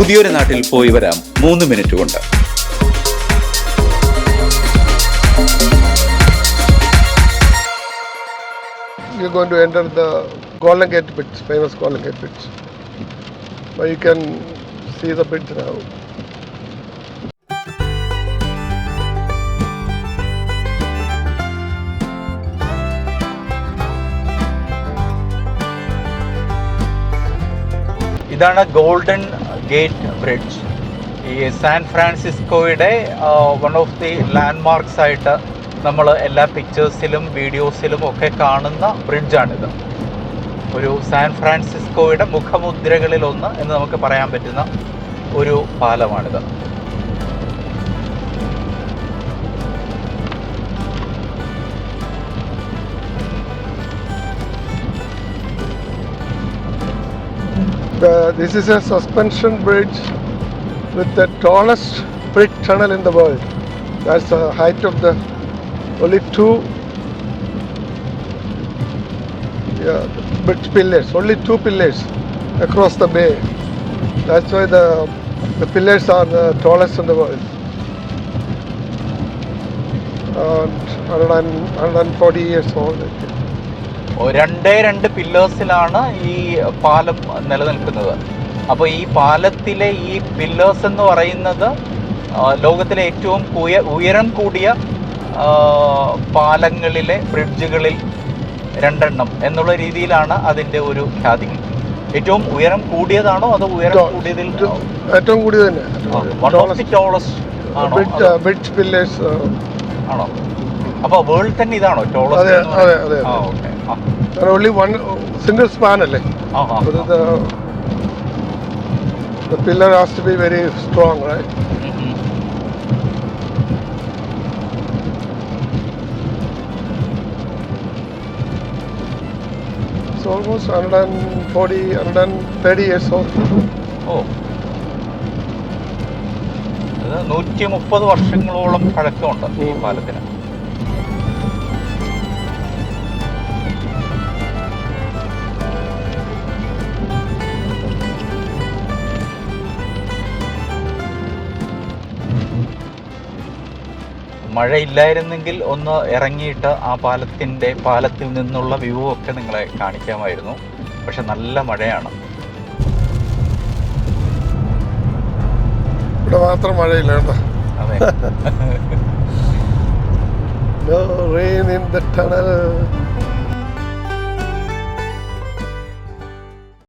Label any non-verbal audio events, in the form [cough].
പുതിയൊരു നാട്ടിൽ പോയി വരാം. മൂന്ന് മിനിറ്റ് കൊണ്ട്. ഇതാണ് ഗോൾഡൻ ഗേറ്റ് ബ്രിഡ്ജ്. ഈ സാൻ ഫ്രാൻസിസ്കോയുടെ one of the landmarks ആയിട്ട് നമ്മൾ എല്ലാ പിക്ചേഴ്സിലും വീഡിയോസിലും ഒക്കെ കാണുന്ന ബ്രിഡ്ജാണിത്. ഒരു സാൻ ഫ്രാൻസിസ്കോയുടെ മുഖമുദ്രകളിലൊന്ന് എന്ന് നമുക്ക് പറയാൻ പറ്റുന്ന ഒരു പാലമാണിത്. The, uh, this is a suspension bridge with the tallest brick tunnel in the world. That's the height of the only two yeah, bridge pillars, only two pillars across the bay. That's why the the pillars are the tallest in the world. And 100 140 years old. രണ്ടേ രണ്ട് പില്ലേഴ്സിലാണ് ഈ പാലം നിലനിൽക്കുന്നത്. അപ്പോൾ ഈ പാലത്തിലെ ഈ pillars എന്ന് പറയുന്നത് ലോകത്തിലെ ഏറ്റവും ഉയ- ഉയരം കൂടിയ പാലങ്ങളിലെ ബ്രിഡ്ജുകളിൽ രണ്ടെണ്ണം എന്നുള്ള രീതിയിലാണ് അതിന്റെ ഒരു ഖ്യാതി ഏറ്റവും ഉയരം കൂടിയതാണോ അതോ ഉയരം കൂടിയതിൽ ഏറ്റവും- കൂടിയത് തന്നെ. ആണോ? അപ്പോൾ വേൾഡ് തന്നെ ഇതാണോ? അതെ, അതെ, അതെ, ആ ഓൺലി വൺ സിംഗിൾ സ്പാൻ അല്ലേ? the pillar has to be very strong, right? ഉം. It's almost 140, 130 years old. ഓ നൂറ്റി മുപ്പത് വർഷങ്ങളോളം പഴക്കമുണ്ട് ഈ പാലത്തിന്. മഴയില്ലായിരുന്നെങ്കിൽ ഒന്ന് ഇറങ്ങിയിട്ട് ആ പാലത്തിന്റെ പാലത്തിൽ നിന്നുള്ള വ്യൂ ഒക്കെ നിങ്ങളെ കാണിക്കാമായിരുന്നു. പക്ഷെ നല്ല മഴയാണ്. ഇവിടെ മാത്രം മഴയില്ല കേട്ടോ. അതെ. [laughs] No rain in the tunnel.